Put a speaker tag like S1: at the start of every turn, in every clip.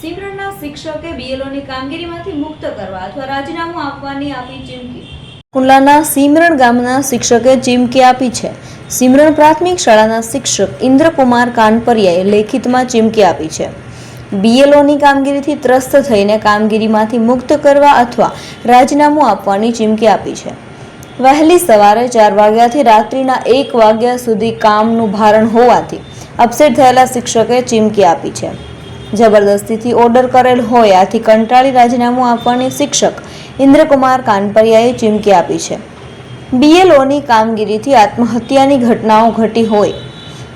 S1: સિમરનના શિક્ષકે બીએલઓની કામગીરીમાંથી મુક્ત કરવા અથવા રાજીનામું આપવાની આપી ચીમકી. કુંડલાના સિમરણ ગામના શિક્ષકે ચીમકી આપી છે. સિમરણ પ્રાથમિક શાળાના શિક્ષક ઇન્દ્રકુમાર કાનપરિયાએ લેખિતમાં ચીમકી આપી છે. બીએલઓની કામગીરીથી ત્રસ્ત થઈને કામગીરીમાંથી મુક્ત કરવા અથવા રાજીનામું આપવાની ચીમકી આપી છે. વહેલી સવારે ચાર વાગ્યાથી રાત્રિના એક વાગ્યા સુધી કામનું ભારણ હોવાથી અપસેટ થયેલા શિક્ષકે ચીમકી આપી છે. જબરદસ્તીથી ઓર્ડર કરેલ હોય, આથી કંટાળી રાજીનામું આપવાની શિક્ષક ઇન્દ્રકુમાર કાનપરિયાએ ચીમકી આપી છે. બીએલઓની કામગીરીથી આત્મહત્યાની ઘટનાઓ ઘટી હોય.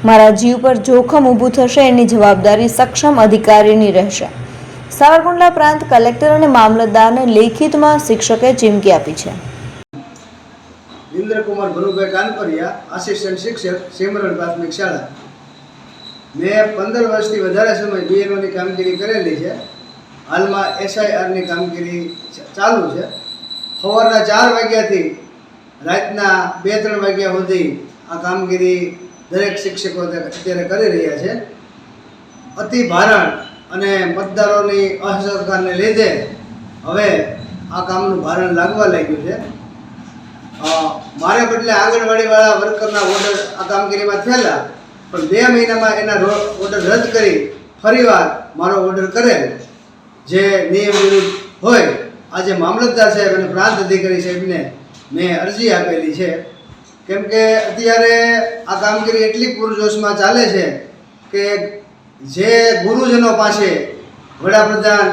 S1: મારા જીવ પર જોખમ ઊભું થશે, એની જવાબદારી સક્ષમ અધિકારીની રહેશે. સાવરકુંડલા પ્રાંત કલેક્ટર અને મામલતદારને લેખિતમાં શિક્ષકે ચીમકી આપી છે.
S2: ઇન્દ્રકુમાર ભનુભાઈ કાનપરિયા, આસિસ્ટન્ટ શિક્ષક, સેમરણ પ્રાથમિક શાળા. મેં પંદર વર્ષથી વધારે સમય બીએનઓની કામગીરી કરેલી છે. હાલમાં એસઆઈઆરની કામગીરી ચાલુ છે. સવારના ચાર વાગ્યાથી રાતના બે ત્રણ વાગ્યા સુધી આ કામગીરી દરેક શિક્ષકો અત્યારે કરી રહ્યા છે. અતિ ભારણ અને મતદારોની અસહકારને લીધે હવે આ કામનું ભારણ લાગવા લાગ્યું છે. મારે બદલે આંગણવાડીવાળા વર્કરના ઓર્ડર આ કામગીરીમાં થયેલા પણ બે મહિનામાં એના ઓર્ડર રદ કરી ફરીવાર મારો ઓર્ડર કરેલ, જે નિયમ વિરુદ્ધ હોય. આજે મામલતદાર સાહેબ અને પ્રાંત અધિકારી સાહેબને મેં અરજી આપેલી છે. કેમ કે અત્યારે આ કામગીરી એટલી પૂરજોશમાં ચાલે છે કે જે ગુરુજનો પાસે વડાપ્રધાન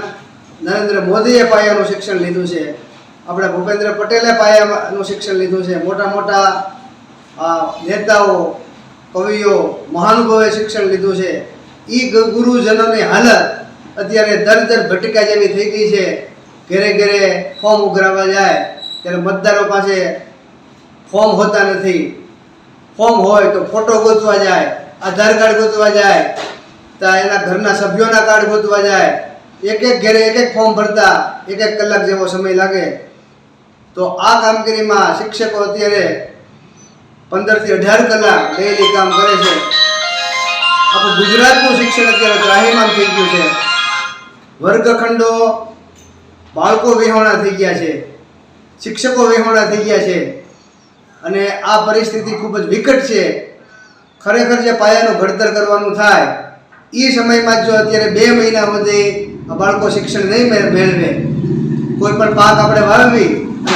S2: નરેન્દ્ર મોદીએ પાયાનું શિક્ષણ લીધું છે, આપણા ભૂપેન્દ્ર પટેલે પાયાનું શિક્ષણ લીધું છે મોટા મોટા નેતાઓ કવિઓ મહાનુભવે શિક્ષણ લીધું છે. એ ગુરુજનોની હાલત અત્યારે દર દર ભટકા જેવી થઈ ગઈ છે. ઘરે ઘરે ફોર્મ ઉઘરાવા જાય, ત્યારે મતદારો પાસે ફોર્મ હોતા નથી. ફોર્મ હોય તો ફોટો ગોતવા જાય, આધાર કાર્ડ ગોતવા જાય, તો એના ઘરના સભ્યોના કાર્ડ ગોતવા જાય. એક એક ઘરે એક એક ફોર્મ ભરતા, એક એક કલાક જેવો સમય લાગે. તો આ કામગીરીમાં શિક્ષકો અત્યારે પંદરથી અઢાર કલાક ડેલી કામ કરે છે. આપણું ગુજરાતનું શિક્ષણ અત્યારે ત્રાહિમામ થઈ ગયું છે. વર્ગખંડો બાળકો વિહોણા થઈ ગયા છે. શિક્ષકો વિહોણા થઈ ગયા છે. અને આ પરિસ્થિતિ ખૂબ જ વિકટ છે. ખરેખર જે પાયાનું ઘડતર કરવાનું થાય એ સમયમાં જો અત્યારે બે મહિના સુધી બાળકો શિક્ષણ નહીં મેળવે, કોઈ પણ પાક આપણે અને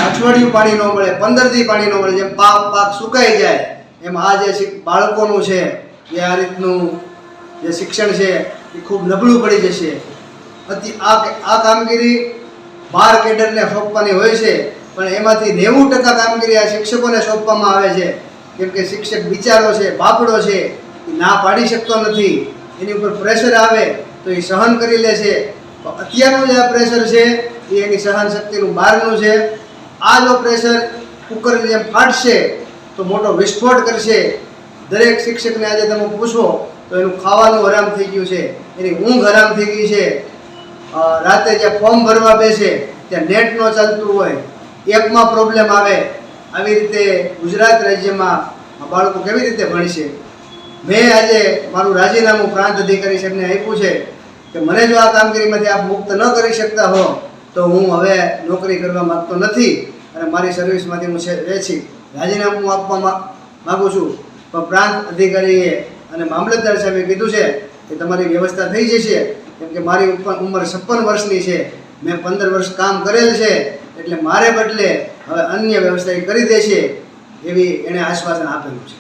S2: અઠવાડિયું પાણી ન મળે પંદર દી પાણી ન મળે, જેમ પાક પાક સુકાઈ જાય, એમ આ જે બાળકોનું છે જે આ રીતનું જે શિક્ષણ છે, એ ખૂબ નબળું પડી જશે. અતિ આ આ કામગીરી બાર કેડરને સોંપવાની હોય છે, પણ એમાંથી નેવું ટકા કામગીરી આ શિક્ષકોને સોંપવામાં આવે છે. કેમ કે શિક્ષક બિચારો છે, બાપડો છે, એ ના પાડી શકતો નથી. એની ઉપર પ્રેશર આવે, તો એ સહન કરી લે છે. અત્યારનું જે આ પ્રેશર છે, એ એની સહન શક્તિનું બહારનું છે. આ જો પ્રેશર કુકરની જેમ ફાટશે તો મોટો વિસ્ફોટ કરશે. દરેક શિક્ષકને આજે તમે પૂછો, તો એનું ખાવાનું હરામ થઈ ગયું છે. એની ઊંઘ હરામ થઈ ગઈ છે. રાતે જ્યાં ફોર્મ ભરવા બેસે, ત્યાં નેટ ન ચાલતું હોય, એપમાં પ્રોબ્લેમ આવે. આવી રીતે ગુજરાત રાજ્યમાં બાળકો કેવી રીતે ભણશે? મેં આજે મારું રાજીનામું પ્રાંત અધિકારી સાહેબને આપ્યું છે કે મને જો આ કામગીરીમાંથી આપ મુક્ત ન કરી શકતા હો, તો હું હવે નોકરી કરવા માગતો નથી. અને મારી સર્વિસમાંથી હું વેચી રાજીનામું આપવા મા- માગું છું. પણ પ્રાંત અધિકારીએ અને મામલતદાર સાહેબે કીધું છે કે તમારી વ્યવસ્થા થઈ જશે, કેમ કે મારી ઉપર ઉંમર છપ્પન વર્ષની છે. મેં પંદર વર્ષ કામ કરેલ છે, એટલે મારે બદલે હવે અન્ય વ્યવસ્થા કરી દેશે, એવી એણે આશ્વાસન આપેલું છે.